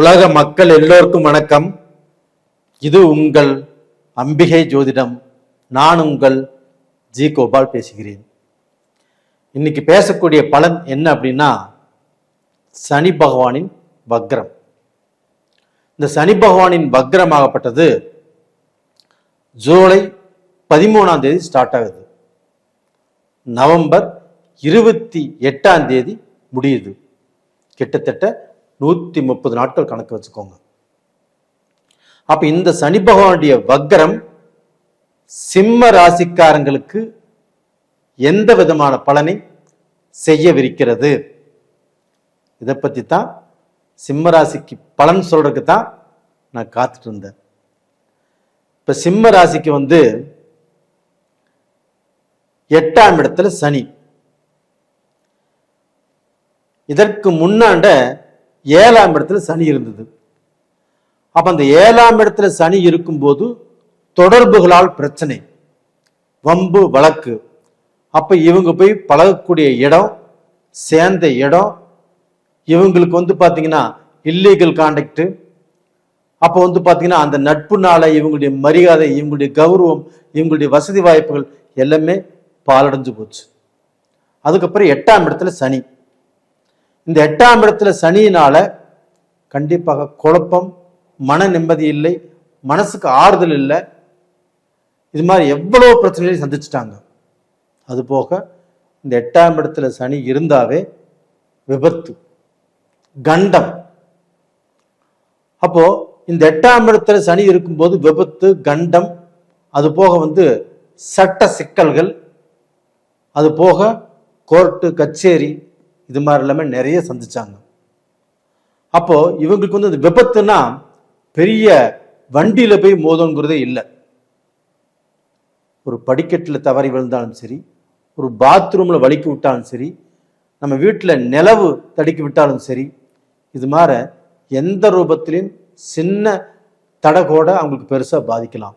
உலக மக்கள் எல்லோருக்கும் வணக்கம். இது உங்கள் அம்பிகை ஜோதிடம். நான் உங்கள் ஜி கோபால் பேசுகிறேன். இன்னைக்கு பேசக்கூடிய பலன் என்ன அப்படின்னா சனி பகவானின் வக்ரம். இந்த சனி பகவானின் வக்ரமாகப்பட்டது ஜூலை பதிமூணாம் தேதி ஸ்டார்ட் ஆகுது. நவம்பர் இருபத்தி எட்டாம் தேதி முடியுது. கிட்டத்தட்ட நூத்தி முப்பது நாட்கள் கணக்கு வச்சுக்கோங்க. அப்ப இந்த சனி பகவானுடைய வக்கரம் சிம்ம ராசிக்காரங்களுக்கு எந்த விதமான பலனை செய்யவிருக்கிறது? இதை பத்தி தான் சிம்ம ராசிக்கு பலன் சொல்றதுக்கு தான் நான் காத்துட்டு இருந்தேன். இப்போ சிம்ம ராசிக்கு வந்து எட்டாம் இடத்துல சனி. இதற்கு முன்னாண்ட ஏழாம் இடத்துல சனி இருந்தது. அப்ப அந்த ஏழாம் இடத்துல சனி இருக்கும்போது தொடர்புகளால் பிரச்சனை வம்பு வழக்கு. அப்ப இவங்க போய் பழகக்கூடிய இடம் சேர்ந்த இடம் இவங்களுக்கு வந்து பாத்தீங்கன்னா இல்லீகல் கான்டாக்ட் அப்போ வந்து பாத்தீங்கன்னா அந்த நட்புனால இவங்களுடைய மரியாதை இவங்களுடைய கௌரவம் இவங்களுடைய வசதி வாய்ப்புகள் எல்லாமே பாலடைஞ்சு போச்சு. அதுக்கப்புறம் எட்டாம் இடத்துல சனி. இந்த எட்டாம் இடத்துல சனியினால கண்டிப்பாக குழப்பம் மன நிம்மதி இல்லை மனசுக்கு ஆறுதல் இல்லை. இது மாதிரி எவ்வளோ பிரச்சனைகளையும் சந்திச்சிட்டாங்க. அதுபோக இந்த எட்டாம் இடத்துல சனி இருந்தாவே விபத்து கண்டம். அப்போ இந்த எட்டாம் இடத்துல சனி இருக்கும்போது விபத்து கண்டம் அது போக வந்து சட்ட சிக்கல்கள் அது போக கோர்ட்டு கச்சேரி இது மாதிரி எல்லாமே நிறைய சந்திச்சாங்க. அப்போ இவங்களுக்கு வந்து அந்த விபத்துனா பெரிய வண்டியில போய் மோதங்கிறதே இல்லை. ஒரு படிக்கட்டில் தவறி விழுந்தாலும் சரி ஒரு பாத்ரூம்ல வலிக்கு விட்டாலும் சரி நம்ம வீட்டில் நிலவு தடுக்கி விட்டாலும் சரி இது மாதிரி எந்த ரூபத்திலையும் சின்ன தடகோட அவங்களுக்கு பெருசாக பாதிக்கலாம்.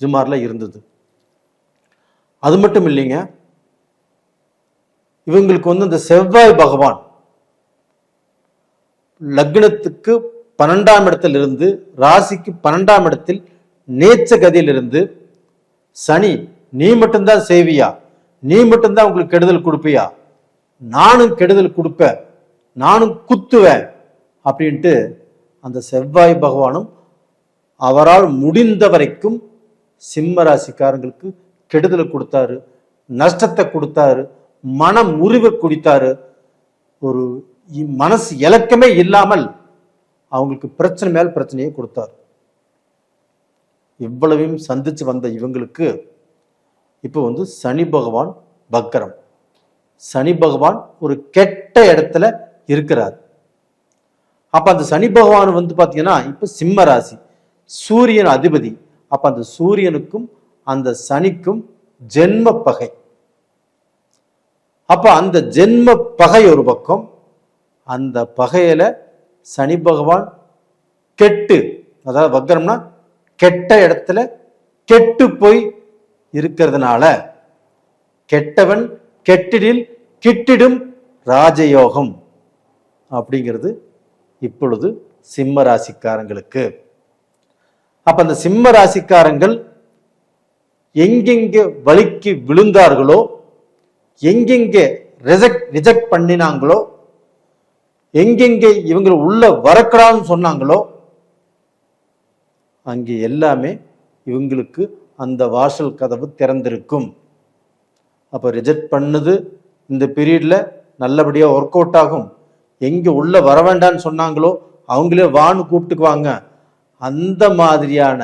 இது மாதிரிலாம் இருந்தது. அது மட்டும் இல்லைங்க இவங்களுக்கு வந்து இந்த செவ்வாய் பகவான் லக்னத்துக்கு பன்னெண்டாம் இடத்தில் இருந்து ராசிக்கு பன்னெண்டாம் இடத்தில் நேச்ச கதியிலிருந்து சனி நீ மட்டும்தான் செய்வியா நீ மட்டும்தான் உங்களுக்கு கெடுதல் கொடுப்பியா? நானும் கெடுதல் கொடுப்பேன் நானும் குத்துவேன் அப்படின்ட்டு அந்த செவ்வாய் பகவானும் அவரால் முடிந்த வரைக்கும் சிம்ம ராசிக்காரங்களுக்கு கெடுதலை கொடுத்தாரு நஷ்டத்தை கொடுத்தாரு மனம் முறிவை குடித்தாரு. ஒரு இ- மனசு இலக்கமே இல்லாமல் அவங்களுக்கு பிரச்சனை மேல் பிரச்சனையை கொடுத்தாரு. இவ்வளவையும் சந்திச்சு வந்த இவங்களுக்கு இப்போ வந்து சனி பகவான் பக்கரம் சனி பகவான் ஒரு கெட்ட இடத்துல இருக்கிறார். அப்ப அந்த சனி பகவான் வந்து பாத்தீங்கன்னா இப்ப சிம்ம ராசி. சூரியன் அதிபதி. அப்ப அந்த சூரியனுக்கும் அந்த சனிக்கும் ஜென்ம பகை. அப்போ அந்த ஜென்ம பகை ஒரு பக்கம் அந்த பகையில சனி பகவான் கெட்டு அதாவது வக்கரம்னா கெட்ட இடத்துல கெட்டு போய் இருக்கிறதுனால கெட்டவன் கெட்டிடில் கிட்டிடும் ராஜயோகம் அப்படிங்கிறது இப்பொழுது சிம்ம ராசிக்காரங்களுக்கு. அப்ப அந்த சிம்ம ராசிக்காரங்கள் எங்கெங்கே வலிக்கு விழுந்தார்களோ எங்கெங்கே ரிஜெக்ட் ரிஜெக்ட் பண்ணினாங்களோ எங்கெங்கே இவங்களை உள்ள வரக்கூடாதுன்னு சொன்னாங்களோ அங்கே எல்லாமே இவங்களுக்கு அந்த வாசல் கதவு திறந்திருக்கும். அப்போ ரிஜெக்ட் பண்ணுது இந்த பீரியடில் நல்லபடியாக ஒர்க் அவுட் ஆகும். எங்கே உள்ள வர வேண்டாம்னு சொன்னாங்களோ அவங்களே வான்னு கூப்பிட்டுக்குவாங்க. அந்த மாதிரியான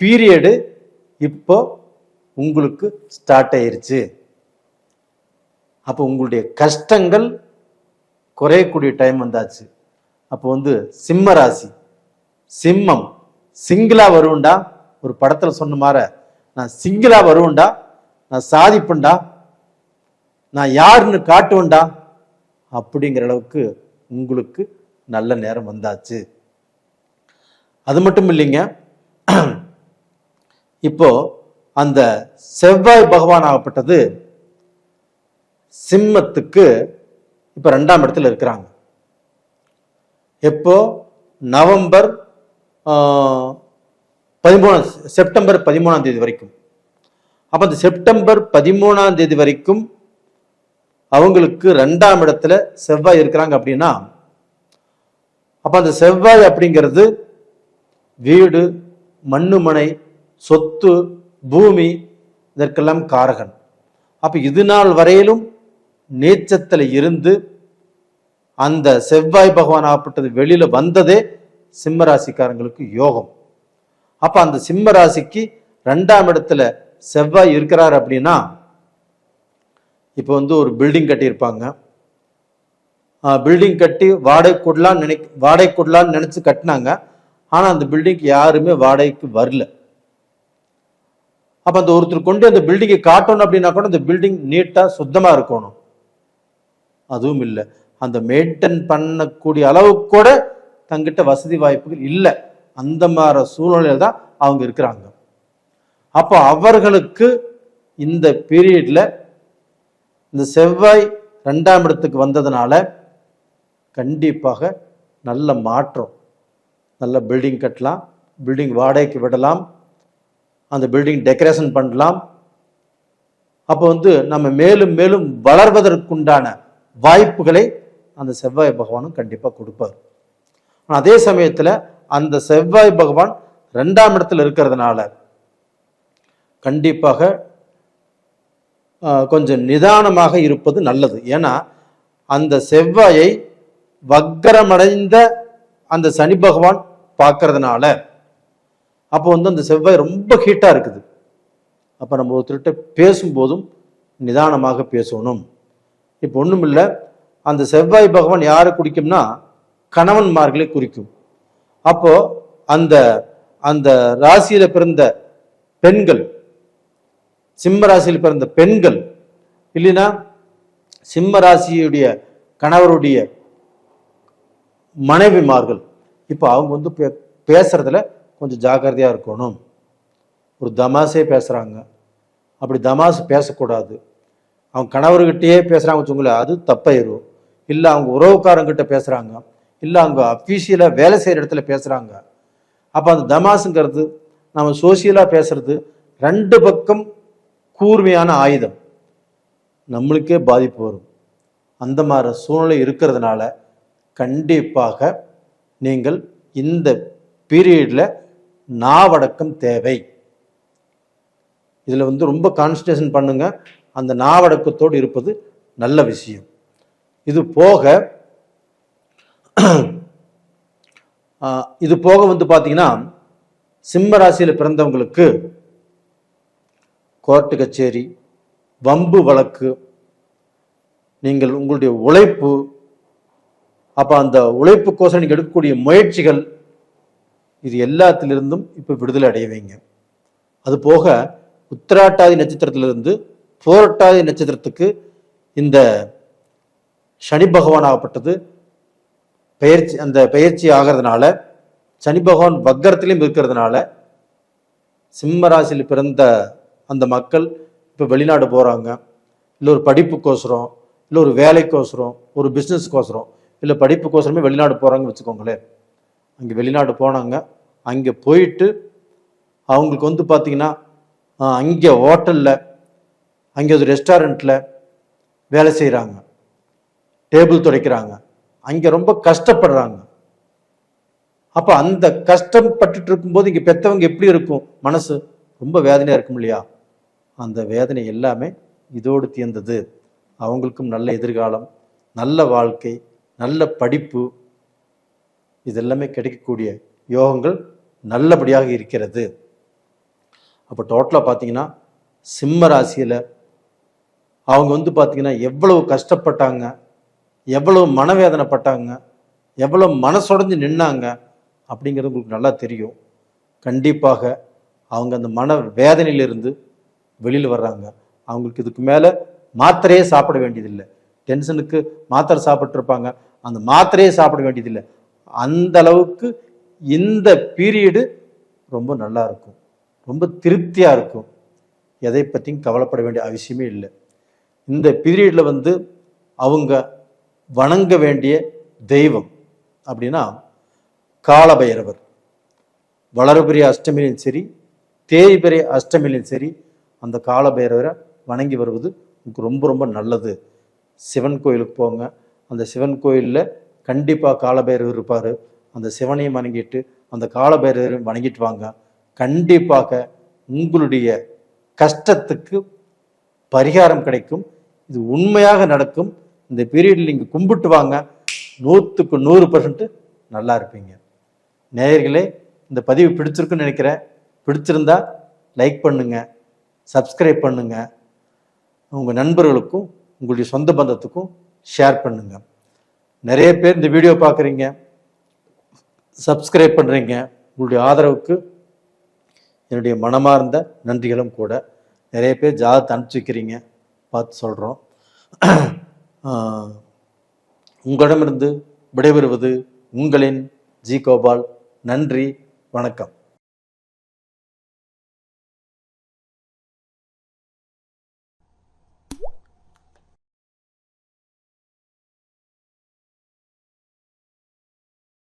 பீரியடு இப்போ உங்களுக்கு ஸ்டார்ட் ஆயிருச்சு. அப்போ உங்களுடைய கஷ்டங்கள் குறையக்கூடிய டைம் வந்தாச்சு. அப்போ வந்து சிம்ம ராசி. சிம்மம். சிங்கிளாக வருவண்டா ஒரு படத்தில் சொன்ன மாதிரி நான் சிங்கிளாக வருவண்டா நான் சாதிப்பேன்டா. நான் யாருன்னு காட்டுவேன்டா. அப்படிங்கிற அளவுக்கு உங்களுக்கு நல்ல நேரம் வந்தாச்சு. அது மட்டும் இல்லைங்க. இப்போ அந்த செவ்வாய் பகவான் ஆகப்பட்டது சிம்மத்துக்கு இப்போ ரெண்டாம் இடத்துல இருக்கிறாங்க. எப்போ? நவம்பர் பதிமூணாம் செப்டம்பர் பதிமூணாம் தேதி வரைக்கும். அப்போ அந்த செப்டம்பர் பதிமூணாம் தேதி வரைக்கும் அவங்களுக்கு ரெண்டாம் இடத்துல செவ்வாய் இருக்கிறாங்க அப்படின்னா அப்போ அந்த செவ்வாய் அப்படிங்கிறது வீடு மண்ணுமனை சொத்து பூமி இதற்கெல்லாம் காரகன். அப்போ இது நாள் வரையிலும் நீச்சத்தில் இருந்து அந்த செவ்வாய் பகவான் ஆப்பட்டது வெளியில வந்ததே சிம்மராசிக்காரங்களுக்கு யோகம். அப்ப அந்த சிம்மராசிக்கு ரெண்டாம் இடத்துல செவ்வாய் இருக்கிறார் அப்படின்னா இப்போ வந்து ஒரு பில்டிங் கட்டியிருப்பாங்க. பில்டிங் கட்டி வாடகை கொடலான்னு நினை வாடகை கொடலான்னு நினைச்சு கட்டினாங்க. ஆனா அந்த பில்டிங்க்கு யாருமே வாடகைக்கு வரல. அப்ப அந்த ஒருத்தர் கொண்டு அந்த பில்டிங்கை காட்டணும் அப்படின்னா கூட அந்த பில்டிங் நீட்டா சுத்தமா இருக்கணும். அதுவும் இல்லை. அந்த மெயின்டைன் பண்ணக்கூடிய அளவு கூட தங்கிட்ட வசதி வாய்ப்புகள் இல்லை. அந்த மாதிரி சூழ்நிலையில் தான் அவங்க இருக்கிறாங்க. அப்போ அவர்களுக்கு இந்த பீரியடில் இந்த செவ்வாய் ரெண்டாம் இடத்துக்கு வந்ததுனால கண்டிப்பாக நல்ல மாற்றம் நல்ல பில்டிங் கட்டலாம் பில்டிங் வாடகைக்கு விடலாம் அந்த பில்டிங் டெக்கரேஷன் பண்ணலாம். அப்போ வந்து நம்ம மேலும் மேலும் வளர்வதற்குண்டான வாய்ப்புகளை அந்த செவ்வாய் பகவானும் கண்டிப்பாக கொடுப்பார். அதே சமயத்தில் அந்த செவ்வாய் பகவான் ரெண்டாம் இடத்துல இருக்கிறதுனால கண்டிப்பாக கொஞ்சம் நிதானமாக இருப்பது நல்லது. ஏன்னா அந்த செவ்வாயை வக்கரமடைந்த அந்த சனி பகவான் பார்க்கறதுனால அப்போ வந்து அந்த செவ்வாய் ரொம்ப ஹீட்டாக இருக்குது. அப்போ நம்ம ஒருத்தர்கிட்ட பேசும்போதும் நிதானமாக பேசணும். இப்போ ஒன்றும் இல்லை அந்த செவ்வாய் பகவான் யாரை குறிக்கும்னா கணவன்மார்களை குறிக்கும். அப்போ அந்த அந்த ராசியில் பிறந்த பெண்கள் சிம்ம ராசியில் பிறந்த பெண்கள் இல்லைன்னா சிம்ம ராசியுடைய கணவருடைய மனைவிமார்கள். இப்போ அவங்க வந்து பே பேசுறதுல கொஞ்சம் ஜாக்கிரதையாக இருக்கணும். ஒரு தமாசே பேசுகிறாங்க அப்படி தமாசு பேசக்கூடாது. அவங்க கணவர்கிட்டயே பேசுகிறாங்க வச்சுங்களேன் அது தப்பாயிரும் இல்லை அவங்க உறவுக்காரங்கிட்ட பேசுகிறாங்க இல்லை அவங்க அஃபீஷியலாக வேலை செய்கிற இடத்துல பேசுகிறாங்க அப்போ அந்த தமாசுங்கிறது நம்ம சோசியலாக பேசுறது ரெண்டு பக்கம் கூர்மையான ஆயுதம். நம்மளுக்கே பாதிப்பு வரும். அந்த மாதிரி சூழ்நிலை இருக்கிறதுனால கண்டிப்பாக நீங்கள் இந்த பீரியடில் நாவடக்கம் தேவை. இதில் வந்து ரொம்ப கான்சன்ட்ரேஷன் பண்ணுங்கள் அந்த நாவடக்கத்தோடு இருப்பது நல்ல விஷயம். இது போக இது போக வந்து பார்த்தீங்கன்னா சிம்ம ராசியில் பிறந்தவங்களுக்கு கோர்ட்டு கச்சேரி வம்பு வழக்கு நீங்கள் உங்களுடைய உழைப்பு அப்போ அந்த உழைப்புக்கோசம் நீங்கள் எடுக்கக்கூடிய முயற்சிகள் இது எல்லாத்திலிருந்தும் இப்போ விடுதலை அடையவைங்க அது போக உத்திராட்டாதி நட்சத்திரத்திலிருந்து போரட்டாதி நட்சத்திரத்துக்கு இந்த சனி பகவான் ஆகப்பட்டது. பயிற்சி அந்த பயிற்சி ஆகிறதுனால சனி பகவான் வக்கரத்திலையும் இருக்கிறதுனால சிம்ம ராசியில் பிறந்த அந்த மக்கள் இப்போ வெளிநாடு போகிறாங்க இல்லை ஒரு படிப்புக்கோசரம் இல்லை ஒரு வேலைக்கோசரம் ஒரு பிஸ்னஸ்க்கோசரம் இல்லை படிப்புக்கோசரமே வெளிநாடு போகிறாங்கன்னு வச்சுக்கோங்களேன். அங்கே வெளிநாடு போனாங்க. அங்கே போயிட்டு அவங்களுக்கு வந்து பார்த்திங்கன்னா அங்கே ஹோட்டலில் அங்கே ஒரு ரெஸ்டாரண்ட்டில் வேலை செய்கிறாங்க டேபிள் துடைக்கிறாங்க. அங்கே ரொம்ப கஷ்டப்படுறாங்க. அப்போ அந்த கஷ்டப்பட்டுட்டு இருக்கும்போது இங்கே பெற்றவங்க எப்படி இருக்கும்? மனசு ரொம்ப வேதனையாக இருக்கும் இல்லையா? அந்த வேதனை எல்லாமே இதோடு தீர்ந்தது. அவங்களுக்கும் நல்ல எதிர்காலம் நல்ல வாழ்க்கை நல்ல படிப்பு இதெல்லாமே கிடைக்கக்கூடிய யோகங்கள் நல்லபடியாக இருக்கிறது. அப்போ டோட்டலாக பார்த்தீங்கன்னா சிம்ம ராசியில் அவங்க வந்து பார்த்தீங்கன்னா எவ்வளவு கஷ்டப்பட்டாங்க எவ்வளவு மனவேதனைப்பட்டாங்க எவ்வளோ மனசுடைஞ்சு நின்னாங்க அப்படிங்கிறது உங்களுக்கு நல்லா தெரியும். கண்டிப்பாக அவங்க அந்த மன வேதனையிலிருந்து வெளியில் வர்றாங்க. அவங்களுக்கு இதுக்கு மேலே மாத்திரையே சாப்பிட வேண்டியதில்லை. டென்ஷனுக்கு மாத்திரை சாப்பிட்ருப்பாங்க அந்த மாத்திரையே சாப்பிட வேண்டியதில்லை. அந்த அளவுக்கு இந்த பீரியடு ரொம்ப நல்லா இருக்கும். ரொம்ப திருப்தியாக இருக்கும். எதை பற்றியும் கவலைப்பட வேண்டிய அவசியமே இல்லை. இந்த பீரியடில் வந்து அவங்க வணங்க வேண்டிய தெய்வம் அப்படின்னா காலபைரவர். வளரபெரிய அஷ்டமிலையும் சரி தேய்பிரிய அஷ்டமிலையும் சரி அந்த காலபைரவரை வணங்கி வருவது உங்களுக்கு ரொம்ப ரொம்ப நல்லது. சிவன் கோயிலுக்கு போங்க. அந்த சிவன் கோயிலில் கண்டிப்பாக காலபைரவர் இருப்பார். அந்த சிவனையும் வணங்கிட்டு அந்த காலபைரவரையும் வணங்கிட்டு வாங்க. கண்டிப்பாக உங்களுடைய கஷ்டத்துக்கு பரிகாரம் கிடைக்கும். இது உண்மையாக நடக்கும். இந்த பீரியடில் நீங்கள் கும்பிட்டு வாங்க. நூற்றுக்கு நூறு பர்சன்ட் நல்லா இருப்பீங்க. நேயர்களே இந்த பதிவு பிடிச்சிருக்குன்னு நினைக்கிறேன். பிடிச்சிருந்தா லைக் பண்ணுங்கள் சப்ஸ்கிரைப் பண்ணுங்கள் உங்கள் நண்பர்களுக்கும் உங்களுடைய சொந்த பந்தத்துக்கும் ஷேர் பண்ணுங்க. நிறைய பேர் இந்த வீடியோ பார்க்குறீங்க. சப்ஸ்கிரைப் பண்ணுறீங்க உங்களுடைய ஆதரவுக்கு என்னுடைய மனமார்ந்த நன்றிகளும் கூட. நிறைய பேர் ஜாதத்தை அனுப்பிச்சு வைக்கிறீங்க. பார்த்து சொல்கிறோம் உங்களிடமிருந்து விடைபெறுவது உங்களின் ஜி கோபால் நன்றி வணக்கம்.